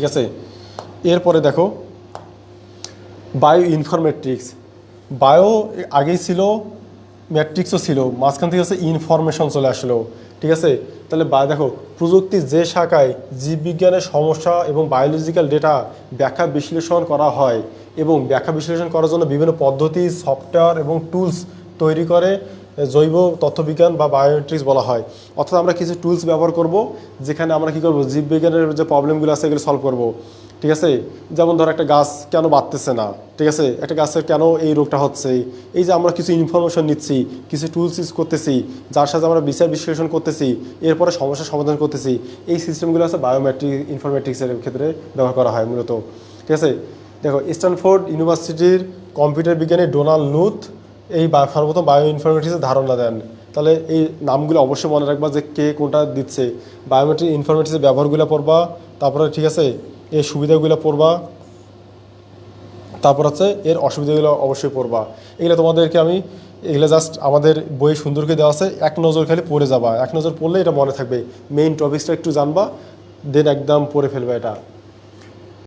ঠিক আছে? এরপরে দেখো বায়ো ইনফরমেট্রিক্স বায়ো আগেই ছিল ম্যাট্রিক্সও ছিল, মাঝখান থেকে হচ্ছে ইনফরমেশন চলে আসলো, ঠিক আছে? তাহলে বা, দেখো প্রযুক্তির যে শাখায় জীববিজ্ঞানের সমস্যা এবং বায়োলজিক্যাল ডেটা ব্যাখ্যা বিশ্লেষণ করা হয় এবং ব্যাখ্যা বিশ্লেষণ করার জন্য বিভিন্ন পদ্ধতি সফটওয়্যার এবং টুলস তৈরি করে জৈব তথ্যবিজ্ঞান বা বায়োমেট্রিক্স বলা হয়। অর্থাৎ আমরা কিছু টুলস ব্যবহার করব, যেখানে আমরা কী করব? জীববিজ্ঞানের যে প্রবলেমগুলো আছে এগুলো সলভ করব। ঠিক আছে? যেমন ধর একটা গাছ কেন বাড়তেছে না? ঠিক আছে? একটা গাছের কেন এই রোগটা হচ্ছে? এই যে আমরা কিছু ইনফরমেশন নিচ্ছি, কিছু টুলস ইউজ করতেছি, যার সাথে আমরা বিচার বিশ্লেষণ করতেছি, এরপরে সমস্যার সমাধান করতেছি, এই সিস্টেমগুলো আছে বায়োমেট্রিক ইনফরমেটিক্সের ক্ষেত্রে ব্যবহার করা হয় মূলত। ঠিক আছে? দেখো স্ট্যানফোর্ড ইউনিভার্সিটির কম্পিউটার বিজ্ঞানী ডোনাল্ড নুথ এই সর্বপ্রথম বায়ো ইনফরমেটিক্সের ধারণা দেন। তাহলে এই নামগুলো অবশ্যই মনে রাখবা যে কে কোনটা দিচ্ছে। বায়োমেট্রিক ইনফরমেটিক্সের ব্যবহারগুলো পড়বা, তারপরে ঠিক আছে, এর সুবিধাগুলো পড়বা, তারপর হচ্ছে এর অসুবিধাগুলো অবশ্যই পড়বা। এগুলো তোমাদেরকে আমি, এগুলো জাস্ট আমাদের বই সুন্দর করে দেওয়া আছে, এক নজর খালি পড়ে যাবা। এক নজর পড়লে এটা মনে থাকবে। মেইন টপিক্সটা একটু জানবা দেন একদম পড়ে ফেলবা এটা।